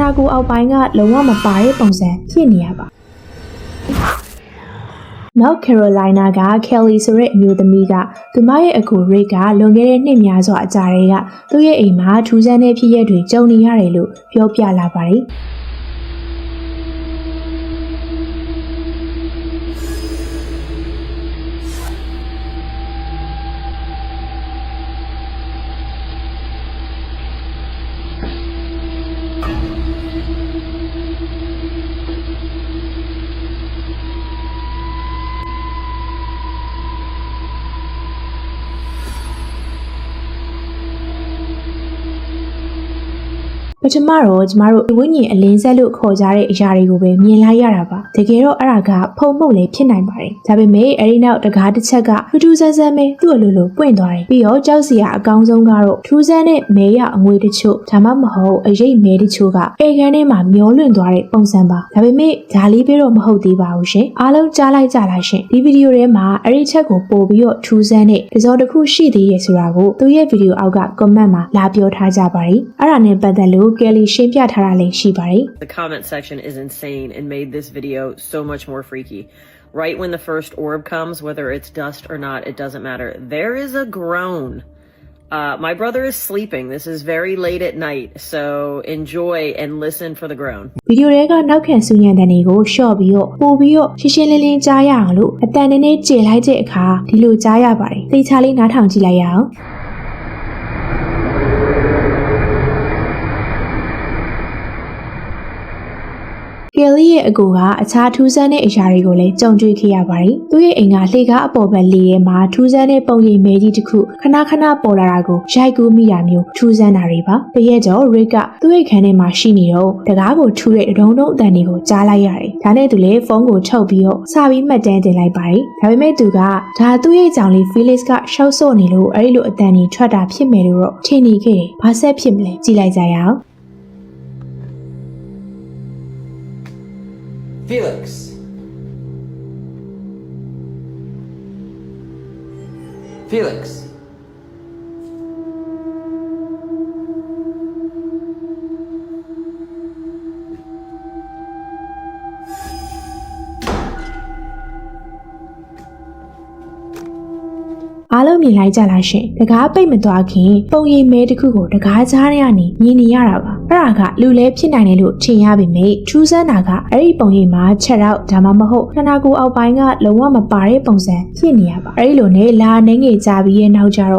နာကိုယ်အောက်ပိုင်းကလုံးဝမပါတဲ့ပုံစံဖြစ်နေရပါ North Carolina က Kelly ဆိုတဲ့အမျိုးသမီးကသူမရဲ့အကူ Rick ကလွန်ခဲ့တဲ့နှစ်များစွာအကြာတည်းကသူ့ရဲ့အိမ်မှာထူးဆန်းတဲ့ဖြစ်ရပ်တွေကြုံနေရတယ်လို့ပြောပြလာပါတယ်။ ပထမတော့ကျမတို့ဝိညာဉ်အလင်းဆက်လို့ခေါ်ကြတဲ့အရာတွေကိုပဲမြင်လိုက်ရတာပါတကယ်တော့အဲ့ဒါကဖုံမှုတ်လည်းဖြစ်နိုင်ပါတယ်ဒါပေမဲ့အဲ့ဒီနောက်တကားတစ်ချက်ကထူးထူးဆန်းဆန်းပဲသူ့အလိုလိုပွင့်သွားတယ်ပြီးတော့ကြောက်စရာအကောင်းဆုံးကတော့ထူးဆန်းတဲ့မဲရအငွေတချို့ဒါမှမဟုတ်အရေးမဲတချို့ကအေကန်ထဲမှာမျောလွင့်သွားတဲ့ပုံစံပါဒါပေမဲ့ဒါလေးပဲတော့မဟုတ်သေးပါဘူးရှင်အားလုံးကြားလိုက်ကြလားရှင်ဒီဗီဒီယိုထဲမှာအဲ့ဒီချက်ကိုပို့ပြီးတော့ထူးဆန်းတဲ့တစောတစ်ခုရှိသေးရဲ့ဆိုတာကိုသူရဲ့ဗီဒီယိုအောက်က comment မှာလာပြောထားကြပါတယ်အဲ့ဒါနဲ့ပတ်သက်လို့ Kelly ရှင်းပြထားတာလည်းရှိပါတယ် The comment section is insane and made this video so much more freaky. Right when the first orb comes, whether it's dust or not, it doesn't matter. There is a groan. Uh, my brother is sleeping. This is very late at night, so enjoy and listen for the groan. ဗီဒီယိုတွေကနောက်ခံစူညံတန်တွေကိုရှော့ပြီးတော့ပို့ပြီးတော့ရှင်းရှင်းလင်းလင်းကြားရအောင်လို့အတန်နည်းနည်းကျေလိုက်တဲ့အခါဒီလိုကြားရပါတယ်သိချလေးနားထောင်ကြည့်လိုက်ရအောင် ကယ်လီ ရဲ့အကူကအခြားထူးဆန်းတဲ့အရာတွေကိုလည်းကြုံတွေ့ခဲ့ရပါတယ်။သူ့ရဲ့အိမ်ကလှေကားအပေါ်ဘက်လေထဲမှာထူးဆန်းတဲ့ပုံရိပ်မဲကြီးတစ်ခုခဏခဏပေါ်လာတာကိုရိုက်ကူးမိတာမျိုးထူးဆန်းတာတွေပါ။တရက်ကျော်ရစ်ကသူ့ရဲ့ခန်းထဲမှာရှိနေတော့တကားကိုထူတဲ့ဒုံဒုံအတန်တွေကိုကြားလိုက်ရတယ်။ဒါနဲ့သူလည်းဖုန်းကိုထုတ်ပြီးတော့စပြီးမှတ်တမ်းတင်လိုက်ပါတယ်။ဒါပေမဲ့သူကဒါသူ့ရဲ့ကြောင်လေး Felix ကရှောက်ဆော့နေလို့အဲ့ဒီလိုအတန်ကြီးထွက်တာဖြစ်မယ်လို့တော့ထင်နေခဲ့တယ်။ဘာဆက်ဖြစ်မလဲကြည့်လိုက်ကြရအောင်။ Felix. Felix. အားလုံးမြင်လိုက်ကြလားရှင်တကားပိတ်မသွားခင်ပုံရိပ်မဲတစ်ခုကိုတကားကြားထဲကနေမြင်နေရတာပါ အဲ့ဒါကလူလဲဖြစ်နိုင်တယ်လို့ထင်ရပေမဲ့ထူးဆန်းတာကအဲ့ဒီပုံရိပ်မှာချက်တော့ဒါမှမဟုတ်ခန္ဓာကိုယ်အောက်ပိုင်းကလုံးဝမပါတဲ့ပုံစံဖြစ်နေရပါအဲ့ဒီလိုနဲ့လာနေငယ်ကြပြီးရဲ့နောက်ကြတော့